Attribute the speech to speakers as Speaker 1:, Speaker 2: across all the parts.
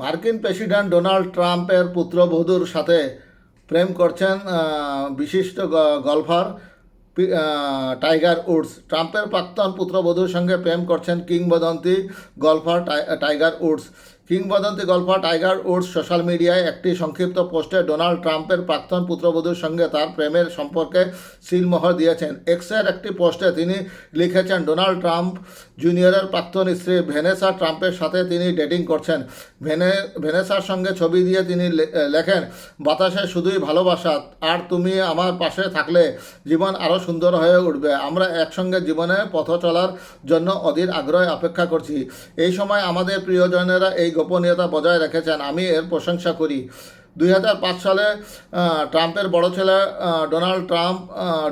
Speaker 1: মার্কিন president Donald ট্রাম্পের পুত্রবধূর সাথে প্রেম করছেন বিশিষ্ট গলফার টাইগার উডস। ট্রাম্পের প্রাক্তন পুত্রবধূর সঙ্গে প্রেম করছেন কিংবদন্তি গলফার টাইগার উডস। কিংবদন্তি গলফার টাইগার উডস সোশ্যাল মিডিয়ায় একটি সংক্ষিপ্ত পোস্টে ডোনাল্ড ট্রাম্পের প্রাক্তন পুত্রবধূর সঙ্গে তার প্রেমের সম্পর্কে সিলমোহর দিয়েছেন। এক্সের একটি পোস্টে তিনি লিখেছেন, ডোনাল্ড ট্রাম্প জুনিয়রের প্রাক্তন স্ত্রী ভেনেসা ট্রাম্পের সাথে তিনি ডেটিং করছেন। ভেনে ভেনেসার সঙ্গে ছবি দিয়ে তিনি লেখেন, বাতাসে শুধুই ভালোবাসা, আর তুমি আমার পাশে থাকলে জীবন আরও সুন্দর হয়ে উঠবে। আমরা একসঙ্গে জীবনে পথ চলার জন্য অধীর আগ্রহে অপেক্ষা করছি। এই সময় আমাদের প্রিয়জনেরা এই গোপনীয়তা বজায় রেখেছেন, আমি এর প্রশংসা করি। দুই হাজার পাঁচ সালে ট্রাম্পের বড় ছেলে Donald Trump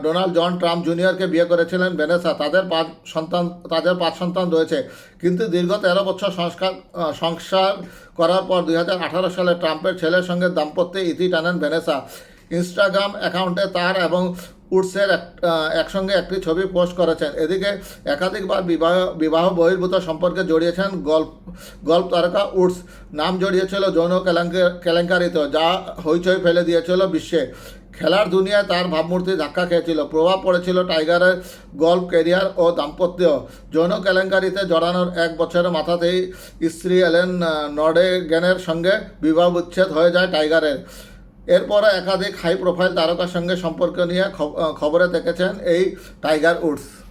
Speaker 1: Donald John Trump জুনিয়রকে বিয়ে করেছিলেন ভেনেসা। তাদের পাঁচ সন্তান, তাদের পাঁচ সন্তান রয়েছে। কিন্তু দীর্ঘ তেরো বছর সংস্কার সংসার করার পর দুই হাজার আঠারো সালে ট্রাম্পের ছেলের সঙ্গে দাম্পত্যে ইতি টানেন ভেনেসা। ইনস্টাগ্রাম অ্যাকাউন্টে তার এবং উডসের এক- একসঙ্গে একটি ছবি পোস্ট করেছেন। এদিকে একাধিকবার বিবাহ বিবাহ বহির্ভূত সম্পর্কে জড়িয়েছেন গল্প গল্প তারকা উডস। নাম জড়িয়েছিল যৌন কেলেঙ্কা- কেলেঙ্কারিতে, যা হইচই ফেলে দিয়েছিল বিশ্বে। খেলার দুনিয়ায় তার ভাবমূর্তি ধাক্কা খেয়েছিল। প্রভাব পড়েছিল টাইগারের গল্ফ ক্যারিয়ার ও দাম্পত্য। যৌন কেলেঙ্কারিতে জড়ানোর এক বছরের মাথাতেই স্ত্রী এলেন নর্ডেগেনের সঙ্গে বিবাহ বিচ্ছেদ হয়ে যায় টাইগারের। এরপরে একাধিক হাই প্রোফাইল তারকার সঙ্গে সম্পর্ক নিয়ে খব- খবরে দেখেছেন এই টাইগার উডস।